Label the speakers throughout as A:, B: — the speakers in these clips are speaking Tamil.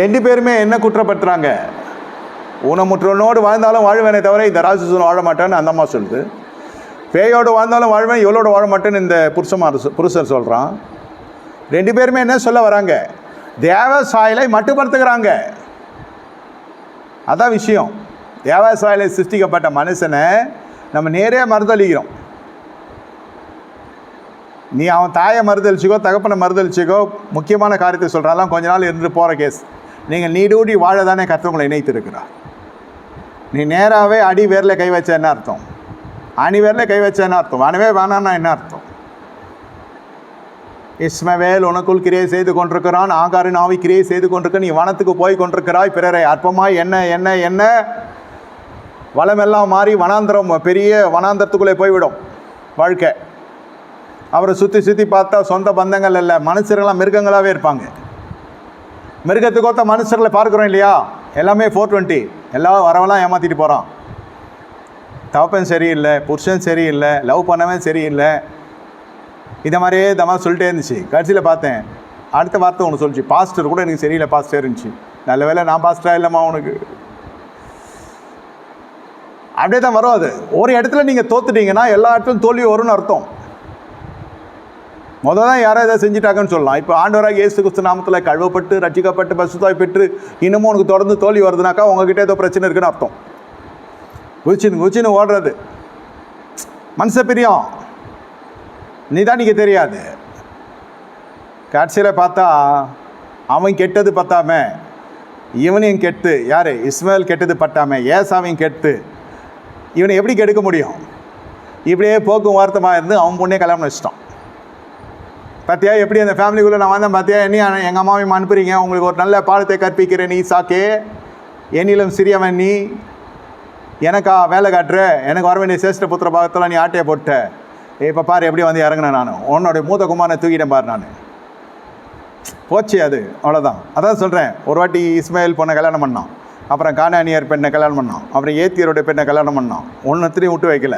A: ரெண்டு பேருமே என்ன குற்றப்படுத்துறாங்க? ஊனமுற்றவனோடு வாழ்ந்தாலும் வாழ்வேனே தவிர இந்த ராட்சசன் வாழ மாட்டேன்னு அந்த அம்மா சொல்லுது. பேயோடு வாழ்ந்தாலும் வாழ்வேன் இவளோட வாழ மாட்டேன்னு இந்த புருஷமா புருஷர் சொல்கிறான் ரெண்டு பேருமே என்ன சொல்ல வராங்க? தேவ சாயலை மட்டுப்படுத்துகிறாங்க. அதான் விஷயம். தேவ சாயலை சிருஷ்டிக்கப்பட்ட மனுஷனை நம்ம நேரே மறுதளிக்கிறோம். நீ அவன் தாயை மறுதளிச்சிக்கோ தகப்பனை மறுதளிச்சிக்கோ முக்கியமான காரியத்தை சொல்கிறாலாம் கொஞ்ச நாள் இருந்து போகிற கேஸ் நீங்கள் நீடூடி வாழ தானே கற்றவங்களை இணைத்திருக்கிறார். நீ நேராகவே அடி வேரில் கை வச்ச என்ன அர்த்தம்? அணி வேரில் கை வச்ச என்ன அர்த்தம்? அணுவே வேணான்னா என்ன அர்த்தம்? இஸ்மவேல் உனக்குள் கிரியை செய்து கொண்டிருக்கிறான் ஆகாரின் ஆவி கிரியை செய்து கொண்டிருக்க நீ வனத்துக்கு போய் கொண்டிருக்கிறாய் பிறரை அற்பமாய் என்ன என்ன என்ன? வளமெல்லாம் மாறி வனாந்திரம் பெரிய வனாந்திரத்துக்குள்ளே போய்விடும் வாழ்க்கை. அவரை சுற்றி சுற்றி பார்த்தா சொந்த பந்தங்கள் இல்லை மனுஷர்கள்லாம் மிருகங்களாகவே இருப்பாங்க. மிருகத்துக்கொத்த மனுஷர்களை பார்க்குறோம் இல்லையா? எல்லாமே ஃபோர் டுவெண்ட்டி எல்லாம் வரவெல்லாம் ஏமாற்றிட்டு போகிறான் தவப்பன் சரியில்லை புருஷன் சரியில்லை லவ் பண்ணவன் சரியில்லை. இதை மாதிரியே இந்த மாதிரி சொல்லிட்டே இருந்துச்சு. கடைசியில் பார்த்தேன் அடுத்த வார்த்தை ஒன்று சொல்லிச்சு. பாஸ்டர் கூட எனக்கு சரியில்லை பாஸ்டர் இருந்துச்சு. நல்ல வேளை நான் பாஸ்டராக இல்லைம்மா உனக்கு? அப்படியே தான் வரும் அது. ஒரு இடத்துல நீங்கள் தோத்துட்டீங்கன்னா எல்லா இடத்துலையும் தோல்வி வரும்னு அர்த்தம். முதல் தான் யாரோ ஏதாவது செஞ்சிட்டாங்கன்னு சொல்லலாம். இப்போ ஆண்டவராக இயேசு கிறிஸ்து நாமத்தில் கழுவப்பட்டு ரட்சிக்கப்பட்டு பசுத்தாய் பெற்று இன்னமும் உனக்கு தொடர்ந்து தோல்வி வருதுனாக்கா உங்ககிட்ட ஏதோ பிரச்சனை இருக்குன்னு அர்த்தம். குச்சின்னு குச்சின்னு ஓடுறது. மனச பிரியம். நீங்கள் தெரியாது. கடைசியில் பார்த்தா அவன் கெட்டது பார்த்தாம இவனையும் கெட்டு. யார்? இஸ்மேல் கெட்டது பட்டாம ஏசாவையும் கெட்டு. இவனை எப்படி கெடுக்க முடியும்? இப்படியே போக்கும் வார்த்தமாக இருந்து அவன் பொண்ணே கல்யாணம் வச்சிட்டான் பார்த்தியா எப்படி அந்த ஃபேமிலிக்குள்ளே நான் வந்தேன் பார்த்தியா என்ன எங்கள் அம்மாவையும் அனுப்புறீங்க? உங்களுக்கு ஒரு நல்ல பாடத்தை கற்பிக்கிறேன் நீ சாக்கே. என்னிலும் சிறியவன் நீ. எனக்கா வேலை காட்டுற? எனக்கு வர வேண்டிய சேஷ்ட புத்திர பாகத்தில் நீ ஆட்டையை போட்ட. இப்போ பாரு எப்படி வந்து இறங்கினேன் நான். உன்னோடைய மூத்த குமாரனை தூக்கிட்டேன் பாரு நான். போச்சு அது அவ்வளோதான் அதான் சொல்கிறேன் ஒரு வாட்டி இஸ்மாயில் பொண்ணை கல்யாணம் பண்ணான். அப்புறம் கானானியர் பெண்ணை கல்யாணம் பண்ணோம். அப்புறம் ஏத்தியருடைய பெண்ணை கல்யாணம் பண்ணோம். ஒன்றுத்தையும் விட்டு வைக்கல.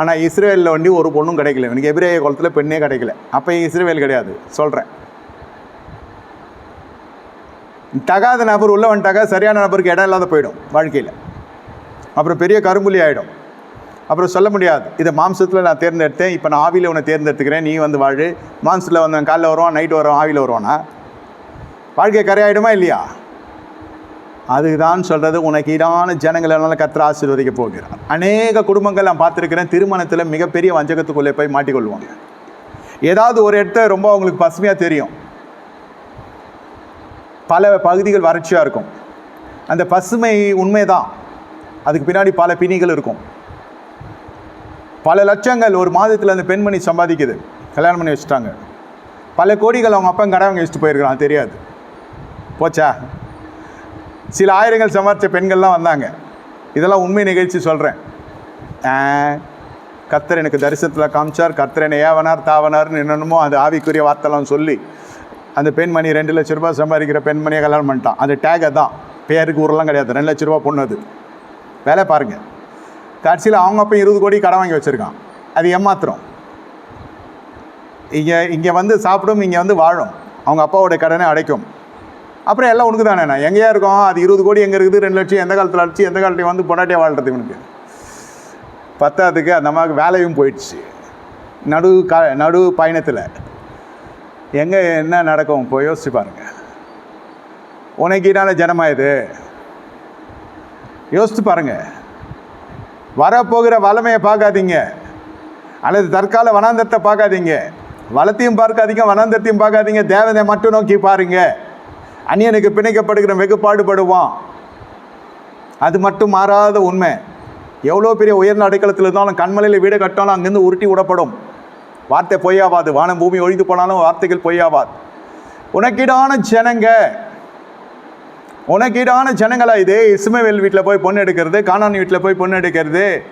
A: ஆனால் இஸ்ரேலில் வண்டி ஒரு பொண்ணும் கிடைக்கல. எனக்கு எபிரேய குளத்தில் பெண்ணே கிடைக்கல. அப்போ இஸ்ரேல் கிடையாது. சொல்கிறேன் தகாத நபர் உள்ளே வந்துட்டாக்கா சரியான நபருக்கு இடம் இல்லாத போயிடும் வாழ்க்கையில். அப்புறம் பெரிய கரும்புலி ஆகிடும் அப்புறம் சொல்ல முடியாது. இதை மாம்சத்தில் நான் தேர்ந்தெடுத்தேன். இப்போ நான் ஆவியில் உன்னை தேர்ந்தெடுத்துக்கிறேன். நீ வந்து வாழு. மாம்சத்தில் வந்து காலைல வருவான் நைட்டு வருவான் ஆவியில் வருவானா? வாழ்க்கை கரையாயிடுமா இல்லையா? அதுதான் சொல்கிறது உனக்கு ஈடான ஜனங்களனால கத்திர ஆசீர்வதிக்க போகிறார். அநேக குடும்பங்கள் நான் பார்த்துருக்கிறேன் திருமணத்தில் மிகப்பெரிய வஞ்சகத்துக்குள்ளே போய் மாட்டிக்கொள்வாங்க. ஏதாவது ஒரு இடத்த ரொம்ப அவங்களுக்கு பசுமையாக தெரியும். பல பகுதிகள் வறட்சியாக இருக்கும். அந்த பசுமை உண்மைதான். அதுக்கு பின்னாடி பல பிணிகள் இருக்கும். பல லட்சங்கள் ஒரு மாதத்தில் அந்த பெண்மணி சம்பாதிக்குது. கல்யாணம் பண்ணி வச்சுட்டாங்க. பல கோடிகள் அவங்க அப்பா கடன் வாங்கி வச்சுட்டு போயிருக்கிறான் தெரியாது. போச்சா? சில ஆயிரங்கள் சம்பாரித்த பெண்கள்லாம் வந்தாங்க. இதெல்லாம் உண்மை நிகழ்ச்சி சொல்கிறேன் கர்த்தர் எனக்கு தரிசனத்தில் காமிச்சார். கர்த்தர் என்னை ஏவனார் தாவனார்னு என்னென்னமோ அது ஆவிக்குரிய வார்த்தைலாம் சொல்லி அந்த பெண்மணி ரெண்டு லட்ச ரூபாய் சம்பாதிக்கிற பெண்மணியை கல்யாணம் பண்ணிட்டான். அந்த டேகை தான் பேருக்கு ஊரெலாம் கிடையாது. ரெண்டு லட்ச ரூபா பொண்ணு அது. வேலை பாருங்கள் கடைசியில் அவங்க அப்போ இருபது கோடி கடன் வாங்கி வச்சுருக்கான். அது ஏமாத்திரம் இங்கே இங்கே வந்து சாப்பிடும் இங்கே வந்து வாழும். அவங்க அப்பாவோட கடனை அடைக்கும். அப்புறம் எல்லாம் உனக்கு தானே நான்? எங்கேயா இருக்கோம்? அது இருபது கோடி எங்கே இருக்குது? ரெண்டு லட்சம் எந்த காலத்தில் அடிச்சு எந்த காலத்தையும் வந்து பொண்டாட்டியாக வாழ்றது இவனுக்கு பத்தாவதுக்கு அந்த அம்மாவுக்கு வேலையும் போயிடுச்சு. நடு கா நடு பயணத்தில். எங்கே என்ன நடக்கும்? போய் யோசிச்சு பாருங்க. உனக்கினால ஜனமாயுது? யோசித்து இது பாருங்க. வரப்போகிற வளமையை பார்க்காதீங்க. அல்லது தற்கால வனாந்தரத்தை பார்க்காதீங்க. வளத்தையும் பார்க்காதீங்க வனாந்தரத்தையும் பார்க்காதீங்க. தேவதை மட்டும் நோக்கி பாருங்கள் அந்நியனுக்கு பிணைக்கப்படுகிற வெகு பாடுபடுவான். அது மட்டும் மாறாத உண்மை. எவ்வளோ பெரிய உயர்ந்த அடைக்கலத்தில் இருந்தாலும் கண்மலையில் வீடு கட்டாலும் அங்கேருந்து உருட்டி விடப்படும். வார்த்தை பொய்யாவாது. வானம் பூமி ஒழிந்து போனாலும் வார்த்தைகள் பொய்யாவாது. உனக்கீடான ஜனங்க. உனக்கீடான ஜனங்களா இது? இஸ்மவேல் வீட்டில் போய் பொண்ணு எடுக்கிறது கானான் வீட்டில் போய் பொண்ணு எடுக்கிறது.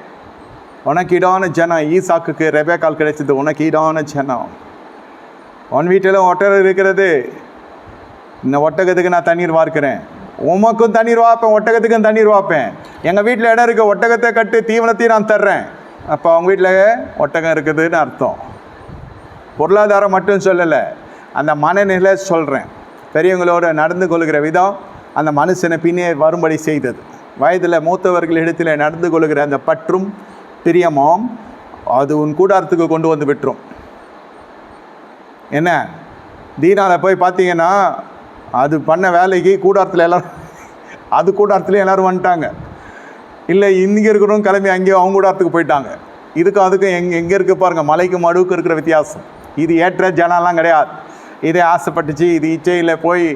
A: உனக்கீடான ஜனம். ஈசாக்குக்கு ரெபேக்கால் கிடைச்சது. உனக்கீடான ஜனம். உன் வீட்டில் ஒட்டர் இருக்கிறது. இந்த ஒட்டகத்துக்கு நான் தண்ணீர் வார்க்கிறேன். உமக்கும் தண்ணீர் வாப்பேன் ஒட்டகத்துக்கும் தண்ணீர் வாப்பேன் எங்கள் வீட்டில் இடம் இருக்குது ஒட்டகத்தை கட்டு தீவனத்தையும் நான் தர்றேன். அப்போ அவங்க வீட்டில் ஒட்டகம் இருக்குதுன்னு அர்த்தம். பொருளாதாரம் மட்டும் சொல்லலை அந்த மனநிலை சொல்கிறேன் பெரியவங்களோட நடந்து கொள்கிற விதம் அந்த மனுஷனை பின்னே வரும்படி செய்தது. வயதில் மூத்தவர்களிடத்தில் நடந்து கொள்கிற அந்த பற்றும் பிரியமும் அது உன் கூடாரத்துக்கு கொண்டு வந்து விட்டுரும். என்ன? தீனாவில் போய் பார்த்தீங்கன்னா அது பண்ண வேலைக்கு கூடாரத்தில் எல்லோரும் அது கூடாரத்துலேயும் எல்லோரும் வந்துட்டாங்க. இல்லை இங்கே இருக்கிறவங்க கிளம்பி அங்கேயோ அவங்க கூடாரத்துக்கு போயிட்டாங்க. இதுக்கும் அதுக்கும் எங்கே எங்கே இருக்குது பாருங்கள் மலைக்கும் மடுவுக்கு இருக்கிற வித்தியாசம். இது ஏற்ற ஜனம்லாம் கிடையாது. இதே ஆசைப்பட்டுச்சு இது இச்சையில் போய்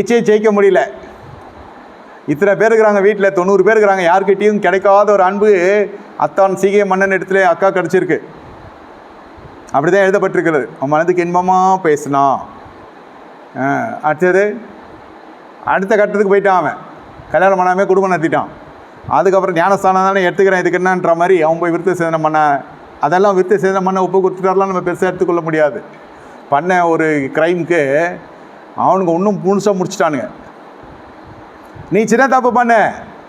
A: இச்சையை ஜெயிக்க முடியல. இத்தனை பேர் இருக்கிறாங்க வீட்டில் தொண்ணூறு பேர் இருக்கிறாங்க யார்கிட்டயும் கிடைக்காத ஒரு அன்பு அத்தான் சீகிய மன்னன் இடத்துல அக்கா கிடச்சிருக்கு. அப்படி தான் எழுதப்பட்டிருக்கிறது. அவன் மனதுக்கு இன்பமாக பேசினான் அடுத்தது அடுத்த கட்டத்துக்கு போயிட்டான் அவன். கல்யாணம் பண்ணாமே குடும்பம் நடத்திட்டான். அதுக்கப்புறம் ஞானஸ்தானம் தானே எடுத்துக்கிறேன் இதுக்கு என்னன்ற மாதிரி அவன் போய் விருத்த சேதனம் பண்ண அதெல்லாம் விருத்த சேதனம் பண்ண ஒப்பு கொடுத்துட்டாரெலாம் நம்ம பெருசாக எடுத்துக்கொள்ள முடியாது. பண்ண ஒரு க்ரைம்க்கு அவனுக்கு இன்னும் முழுசாக முடிச்சிட்டானுங்க. நீ சின்ன தப்பு பண்ண.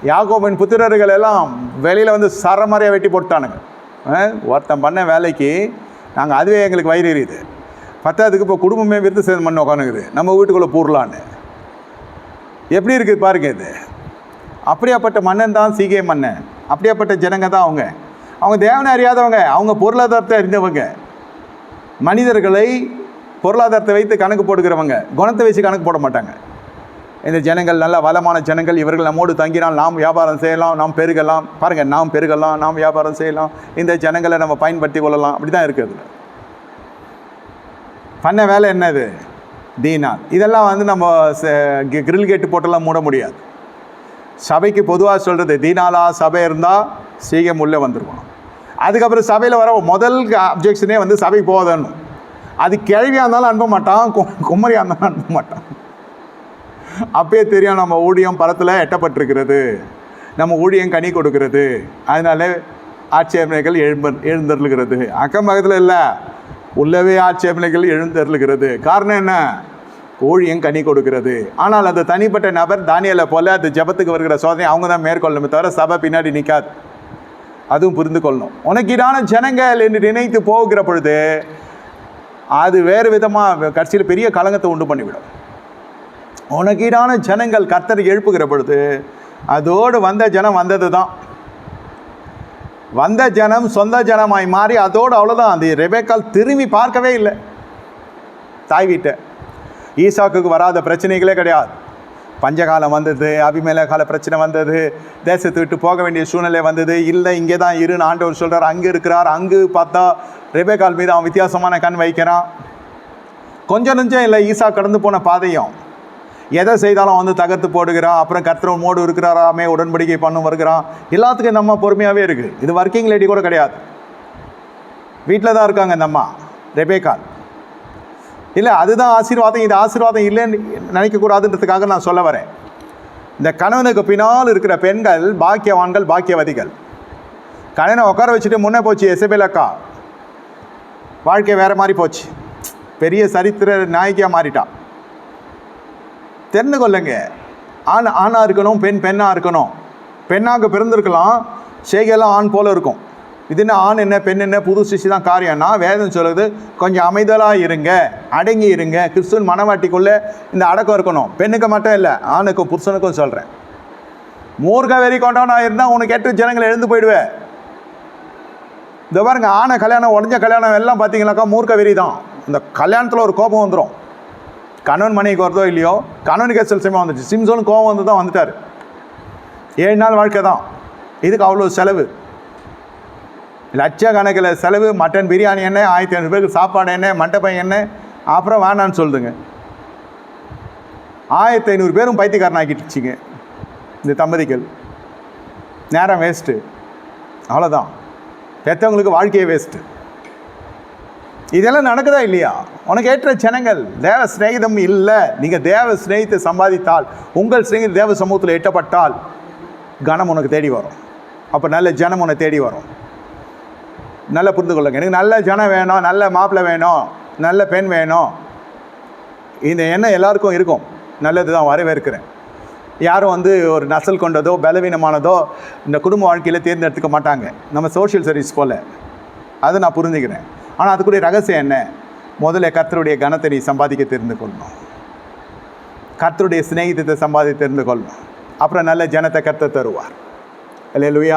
A: யாகோபின் புத்திரர்கள் எல்லாம் வெளியில் வந்து சரமாரியாக வெட்டி போட்டானுங்க ஆ, ஒருத்தன் பண்ண வேலைக்கு நாங்கள் அதுவே எங்களுக்கு வயிறு எரியுது. பத்தாவதுக்கு இப்போ குடும்பமே விருத்து சேதம் பண்ண உட்காந்துக்குது நம்ம வீட்டுக்குள்ளே பூரலான்னு எப்படி இருக்குது பாருங்க இது. அப்படியாப்பட்ட மன்னன் தான் சீகை மன்னன். அப்படியாப்பட்ட ஜனங்க தான் அவங்க. அவங்க தேவனை அறியாதவங்க. அவங்க பொருளாதாரத்தை அறிந்தவங்க. மனிதர்களை பொருளாதாரத்தை வைத்து கணக்கு போடுகிறவங்க. குணத்தை வச்சு கணக்கு போட மாட்டாங்க. இந்த ஜனங்கள் நல்ல வளமான ஜனங்கள். இவர்கள் நம்மோடு தங்கினால் நாம் வியாபாரம் செய்யலாம் நாம் பெருகலாம். பாருங்கள் நாம் பெருகலாம் நாம் வியாபாரம் செய்யலாம். இந்த ஜனங்களை நம்ம பயன்படுத்தி கொள்ளலாம். அப்படி தான் இருக்குது பண்ண வேலை என்னது? தீனா இதெல்லாம் வந்து நம்ம கிரில் கேட்டு போட்டெல்லாம் மூட முடியாது. சபைக்கு பொதுவாக சொல்கிறது தீனாலா சபை இருந்தால் சீக்கிரம் உள்ளே வந்துருக்கணும் அதுக்கப்புறம் சபையில் வர முதல் அப்ஜெக்ஷனே வந்து சபைக்கு போகாதன்னு. அது கேள்வியாக இருந்தாலும் அனுப்ப மாட்டான் கு- குமரியாக இருந்தாலும் அனுப்ப மாட்டான். அப்பயே தெரியும் நம்ம ஊழியம் பரத்தில் எட்டப்பட்டிருக்கிறது. நம்ம ஊழியம் கனி கொடுக்கிறது. அதனால ஆட்சேபனைகள் எழும்ப எழுந்தருளுகிறது. அக்கம் பக்கத்தில் இல்லை. உள்ளவே ஆட்சேபனைகள் எழுந்தருளுகிறது. காரணம் என்ன? கோழியும் கனி கொடுக்கிறது. ஆனால் அந்த தனிப்பட்ட நபர் தானியலை போல அது ஜெபத்துக்கு வருகிற சோதனை அவங்க தான் மேற்கொள்ளணுமே தவிர சபை பின்னாடி நிற்காது அதுவும் புரிந்து கொள்ளணும். உனக்கீடான ஜனங்கள் என்று நினைத்து போகிற பொழுது அது வேறு விதமாக கடைசியில் பெரிய கலங்கத்தை உண்டு பண்ணிவிடும். உனக்கீடான ஜனங்கள் கர்த்தரை எழுப்புகிற பொழுது அதோடு வந்த ஜனம் வந்தது தான் வந்த ஜனம் சொந்த ஜனமாய் மாறி அதோடு அவ்வளோதான் அந்த ரெபேக்கால் திரும்பி பார்க்கவே இல்லை. தாய் வீட்டை. ஈசாக்குக்கு வராத பிரச்சனைகளே கிடையாது. பஞ்சகாலம் வந்தது அபிமேல கால பிரச்சனை வந்தது தேசத்தை விட்டு போக வேண்டிய சூழ்நிலை வந்தது. இல்லை இங்கே தான் இருன்னு ஆண்டவர் சொல்கிறார் அங்கே இருக்கிறார். அங்கு பார்த்தா ரெபேக்கால் மீது அவன் வித்தியாசமான கண் வைக்கிறான். கொஞ்சம் நெஞ்சம் இல்லை ஈசா கடந்து போன பாதையும். எதை செய்தாலும் வந்து தகர்த்து போடுகிறான் அப்புறம் கர்த்தர் மோடு இருக்கிறாராமே உடன்படிக்கை பண்ணும் வருகிறான். எல்லாத்துக்கும் இந்த அம்மா பொறுமையாகவே இருக்குது இது ஒர்க்கிங் லேடி கூட கிடையாது. வீட்டில் தான் இருக்காங்க இந்த அம்மா ரெபேக்கால் இல்லை அதுதான் ஆசீர்வாதம். இது ஆசீர்வாதம் இல்லைன்னு நினைக்கக்கூடாதுன்றதுக்காக நான் சொல்ல வரேன். இந்த கணவனுக்கு பின்னால் இருக்கிற பெண்கள் பாக்கியவான்கள் பாக்கியவதிகள். கணவனை உட்கார வச்சுட்டு முன்னே போச்சு எசபேல் அக்கா. வாழ்க்கை வேறு மாதிரி போச்சு. பெரிய சரித்திர நாயகியாக மாறிட்டான் தெரிந்து கொள்ளுங்க ஆண் ஆணாக இருக்கணும் பெண் பெண்ணாக இருக்கணும். பெண்ணாக பிறந்திருக்கலாம். செய்கையெல்லாம் ஆண் போல் இருக்கும். இது என்ன ஆண் என்ன பெண் என்ன புது சிஷி தான் காரியம்னா வேதம் சொல்லுது கொஞ்சம் அமைதலாக இருங்க அடங்கி இருங்க. கிறிஸ்துவன் மனவாட்டிக்குள்ளே இந்த அடக்கம் இருக்கணும். பெண்ணுக்கு மட்டும் இல்லை ஆணுக்கும் புருஷனுக்கும் சொல்கிறேன் மூர்க்க வெறி கொண்டவனாக இருந்தால் உனக்கு எட்டு ஜனங்கள் எழுந்து போயிடுவேன் இந்த பாருங்க ஆணை கல்யாணம் உடஞ்ச கல்யாணம் எல்லாம் பார்த்தீங்கன்னாக்கா மூர்க்க வெறி தான் இந்த கல்யாணத்தில் ஒரு கோபம் வந்துடும் கணவன் மனைவிக்கு வருதோ இல்லையோ கணவனுக்கு சில சமயம் வந்துச்சு சிம்சோனு கோவம் வந்து தான் வந்துட்டார். ஏழு நாள் வாழ்க்கை தான். இதுக்கு அவ்வளோ செலவு. லட்சக்கணக்கில் செலவு மட்டன் பிரியாணி என்ன ஆயிரத்தி ஐநூறு பேருக்கு சாப்பாடு என்ன மண்டபம் என்ன அப்புறம் வேணான்னு சொல்லுதுங்க. ஆயிரத்தி ஐநூறு பேரும் பைத்தியக்காரன் ஆக்கிட்டுச்சிங்க இந்த தம்பதிகள். நேரம் வேஸ்ட்டு அவ்வளோதான் பெற்றவங்களுக்கு வாழ்க்கையே வேஸ்ட்டு இதெல்லாம் நடக்குதா இல்லையா? உனக்கு ஏற்ற ஜனங்கள் தேவ சிநேகிதம் இல்லை. நீங்கள் தேவ சிநேகித்தை சம்பாதித்தால் உங்கள் சிநேகிதம் தேவ சமூகத்தில் எட்டப்பட்டால் கணம் உனக்கு தேடி வரும். அப்போ நல்ல ஜனம் உன்னை தேடி வரும். நல்லா புரிந்து கொள்ளுங்க. எனக்கு நல்ல ஜனம் வேணும் நல்ல மாப்பிள்ளை வேணும் நல்ல பெண் வேணும். இந்த எண்ணம் எல்லாருக்கும் இருக்கும். நல்லது தான் வரவேற்கிறேன். யாரும் வந்து ஒரு நசல் கொண்டதோ பலவீனமானதோ இந்த குடும்ப வாழ்க்கையில் தேர்ந்தெடுத்துக்க மாட்டாங்க. நம்ம சோஷியல் சர்வீஸ் போல். அதை நான் புரிஞ்சுக்கிறேன். ஆனால் அதுக்குரிய ரகசியம் என்ன? முதல்ல கர்த்தருடைய கனத்தை நீ சம்பாதிக்க தெரிந்து கொள்ளணும். கர்த்தருடைய சிநேகிதத்தை சம்பாதி தெரிந்து கொள்ளணும். அப்புறம் நல்ல ஜனத்தை கர்த்த தருவார். அல்லேலூயா